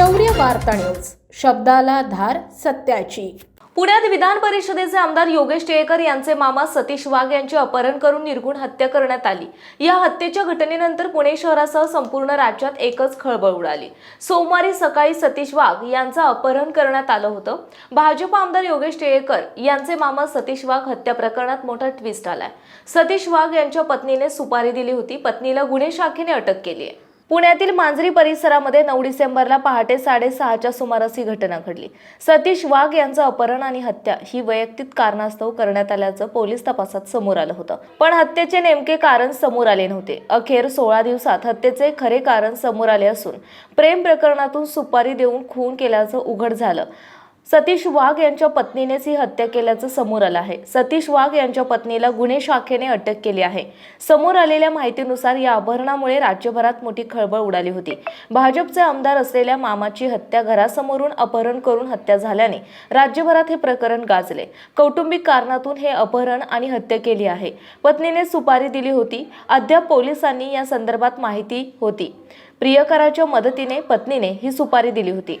शौर्य शब्दाला धार सत्याची. पुण्यात विधान परिषदेचे आमदार योगेश टिळेकर यांचे मामा सतीश वाघ यांचे अपहरण करून निर्गुण हत्या करण्यात आली. या हत्येच्या घटनेनंतर पुणे शहरासह संपूर्ण राज्यात एकच खळबळ उडाली. सोमवारी सकाळी सतीश वाघ यांचं अपहरण करण्यात आलं होतं. भाजप आमदार योगेश टिळेकर यांचे मामा सतीश वाघ हत्या प्रकरणात मोठा ट्विस्ट आलाय. सतीश वाघ यांच्या पत्नीने सुपारी दिली होती. पत्नीला गुन्हे शाखेने अटक केली आहे. पुण्यातील मांजरी परिसरामध्ये नऊ डिसेंबरला पहाटे साडेसहाच्या सुमारास ही घटना घडली. सतीश वाघ यांचं अपहरण आणि हत्या ही वैयक्तिक कारणास्तव करण्यात आल्याचं पोलीस तपासात समोर आलं होतं. पण हत्येचे नेमके कारण समोर आले नव्हते. अखेर सोळा दिवसात हत्येचे खरे कारण समोर आले असून प्रेम प्रकरणातून सुपारी देऊन खून केल्याचं उघड झालं. सतीश वाघ यांच्या पत्नीनेच ही हत्या केल्याचं समोर आलं आहे. सतीश वाघ यांच्या पत्नीला गुन्हे शाखेने अटक केली आहे. समोर आलेल्या माहितीनुसार या अपहरणामुळे राज्यभरात मोठी खळबळ उडाली होती. भाजपचे आमदार असलेल्या मामाची हत्या घरासमोरून अपहरण करून हत्या झाल्याने राज्यभरात हे प्रकरण गाजले. कौटुंबिक कारणातून हे अपहरण आणि हत्या केली आहे. पत्नीने सुपारी दिली होती. अद्याप पोलिसांनी या संदर्भात माहिती होती. प्रियकराच्या मदतीने पत्नीने ही सुपारी दिली होती.